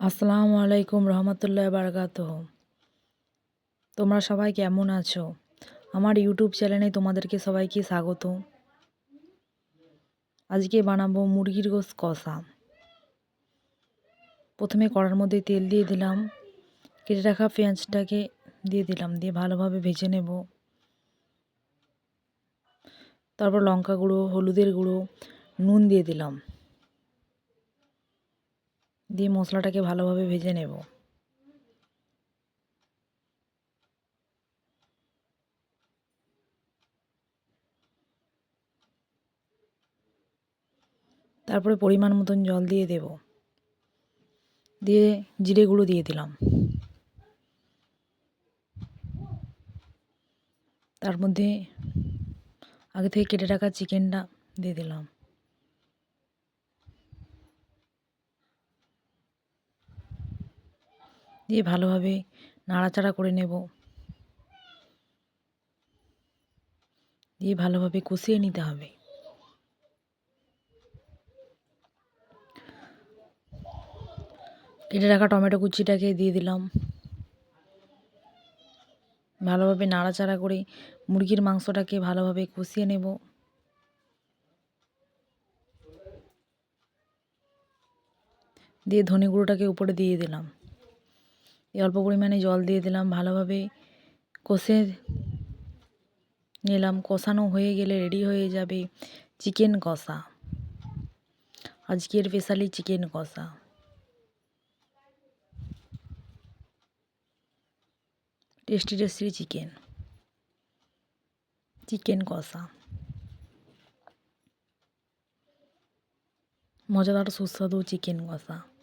আসসালামু আলাইকুম রহমতুল্লাহ বারকাত তোমরা সবাই কেমন আছো? আমার ইউটিউব চ্যানেলে তোমাদেরকে সবাইকে স্বাগত। আজকে বানাবো মুরগির গোস কষা। প্রথমে কড়ার মধ্যে তেল দিয়ে দিলাম। কেটে রাখা পেঁয়াজটাকে দিয়ে দিলাম, দিয়ে ভালোভাবে ভেজে নেব। তারপর লঙ্কা গুঁড়ো হলুদের গুঁড়ো, নুন দিয়ে দিলাম। দিয়ে মশলাটাকে ভালোভাবে ভেজে নেব। তারপরে পরিমাণ মতন জল দিয়ে দেব। দিয়ে জিরে গুঁড়ো দিয়ে দিলাম। তার মধ্যে আগে থেকে কেটে রাখা চিকেনটা দিয়ে দিলাম। দিয়ে ভালোভাবে নাড়াচাড়া করে নেব। দিয়ে ভালোভাবে কষিয়ে নিতে হবে। কেটে রাখা টমেটো কুচিটাকে দিয়ে দিলাম। ভালোভাবে নাড়াচাড়া করে মুরগির মাংসটাকে ভালোভাবে কষিয়ে নেব। দিয়ে ধনে গুঁড়োটাকে উপরে দিয়ে দিলাম। অল্প পরিমাণে জল দিয়ে দিলাম, ভালোভাবে কষে নিলাম। কষানো হয়ে গেলে রেডি হয়ে যাবে চিকেন কষা। আজকের specially chicken kosha. Tasty tasty chicken chicken kosha. মজাদার সুস্বাদু চিকেন কষা।